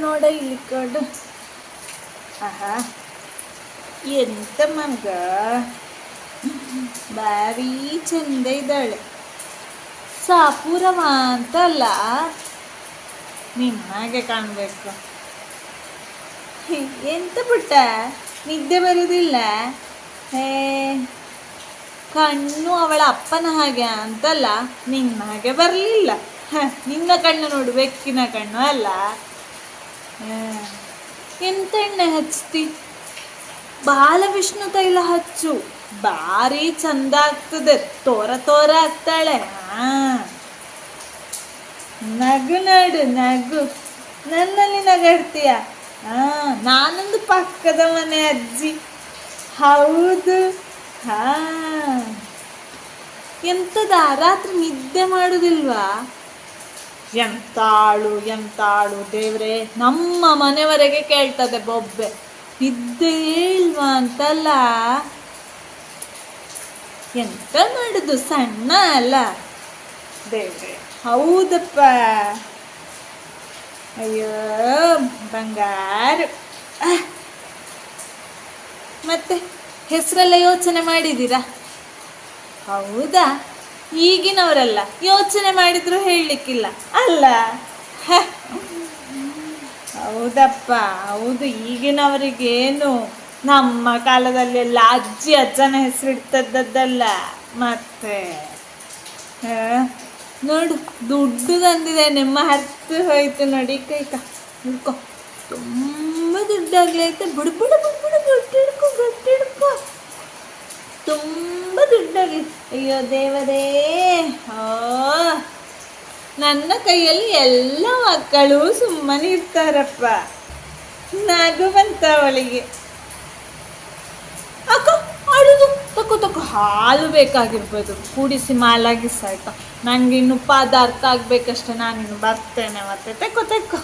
ನೋಡ ಇಲ್ಲಿ ಕಡು. ಆಹಾ. ಎಂತ ಮಗ? ಭಾರಿ ಚಂದ ಇದ್ದಾಳೆ. ಸಾಪುರವ ಅಂತಲ್ಲ ನಿಮ್ಮಾಗೆ ಕಾಣಬೇಕು. ಎಂತ ಪುಟ್ಟ? ನಿದ್ದೆ ಬರುವುದಿಲ್ಲ ಹೇ. ಕಣ್ಣು ಅವಳ ಅಪ್ಪನ ಹಾಗೆ ಅಂತಲ್ಲ ನಿನ್ನ ಹಾಗೆ ಬರಲಿಲ್ಲ ನಿನ್ನ ಕಣ್ಣು ನೋಡು ಬೆಕ್ಕಿನ ಕಣ್ಣು ಅಲ್ಲ. ಹ. ಹಚ್ತಿ? ಬಾಲವಿಷ್ಣು ತೈಲ ಹಚ್ಚು. ಭಾರಿ ಚಂದ ಆಗ್ತದೆ. ತೋರ ತೋರ ಆಗ್ತಾಳೆ. ನಗು ನಡು, ನಗು. ನನ್ನಲ್ಲಿ ನಗಾಡ್ತೀಯ? ಹಾ, ನಾನೊಂದು ಪಕ್ಕದ ಮನೆ ಅಜ್ಜಿ. ಹೌದು. ಹಾ. ಎಂತದ? ರಾತ್ರಿ ನಿದ್ದೆ ಮಾಡುದಿಲ್ವಾ? ಎಂತಾಳು ಎಂತಾಳು ದೇವ್ರೆ, ನಮ್ಮ ಮನೆವರೆಗೆ ಕೇಳ್ತದೆ ಬೊಬ್ಬೆ. ನಿದ್ದೆ ಇಲ್ವಾ ಅಂತಲ್ಲ? ಎಂತ ಮಾಡುದು ಸಣ್ಣ ಅಲ್ಲ? ದೇವ್ರೆ, ಹೌದಪ್ಪ. ಅಯ್ಯೋ, ಬಂಗಾರ. ಮತ್ತೆ ಹೆಸರೆಲ್ಲ ಯೋಚನೆ ಮಾಡಿದ್ದೀರಾ? ಹೌದಾ? ಈಗಿನವರಲ್ಲ, ಯೋಚನೆ ಮಾಡಿದ್ರು ಹೇಳಲಿಕ್ಕಿಲ್ಲ. ಅಲ್ಲ? ಹೌದಪ್ಪ, ಹೌದು, ಈಗಿನವರಿಗೇನು ನಮ್ಮ ಕಾಲದಲ್ಲೆಲ್ಲ ಅಜ್ಜಿ ಅಜ್ಜನ ಹೆಸರಿಡ್ತದ್ದದ್ದಲ್ಲ, ಮತ್ತೆ? ನೋಡು, ದುಡ್ಡು ತಂದಿದೆ, ನಿಮ್ಮ ಹತ್ತು ಹೋಯ್ತು ನೋಡಿ ಕೈಕ. ಹಿಡ್ಕೊ ತುಂಬ ದುಡ್ಡಾಗ್ಲೈತೆ ಬುಡು ಬುಡು ಗೊತ್ತಿಡ್ಕೊ ಗೊತ್ತಿಡ್ಕೊ ಅಯ್ಯೋ ದೇವರೇ ಓ ನನ್ನ ಕೈಯಲ್ಲಿ ಎಲ್ಲ ಮಕ್ಕಳು ಸುಮ್ಮನೆ ಇರ್ತಾರಪ್ಪ. ನಗು ಬಂತ ಅವಳಿಗೆ ಅಕ್ಕ ಅಳುದು ತಕೋ ತಕೋ ಹಾಲು ಬೇಕಾಗಿರ್ಬೋದು. ಕೂಡಿಸಿ ನನಗೆ ಇನ್ನು ಪದಾರ್ಥ ಆಗ್ಬೇಕಷ್ಟೇ, ನಾನಿನ್ನು ಬರ್ತೇನೆ ಮತ್ತೆ. ತೆಕ್ಕೋ ತೆಕ್ಕೋ.